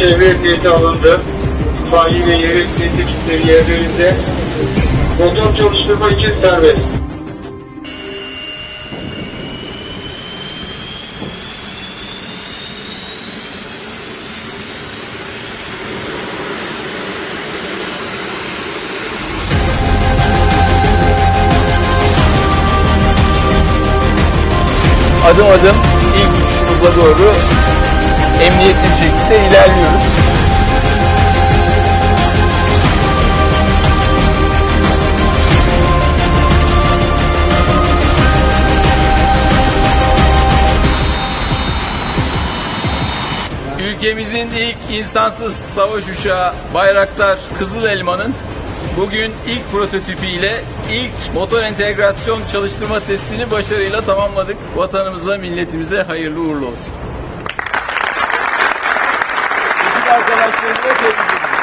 devre teyze alındı. İtfaiye ve teyze kitleri yerlerinde. Motor çalıştırma için serbest. adım adım ilk uçuşumuza doğru emniyetli bir şekilde ilerliyoruz. Ülkemizin ilk insansız savaş uçağı Bayraktar Kızıl Elma'nın bugün ilk prototipiyle ilk motor entegrasyon çalıştırma testini başarıyla tamamladık. Vatanımıza, milletimize hayırlı uğurlu olsun arkadaşlarımıza tebrik ediyorum.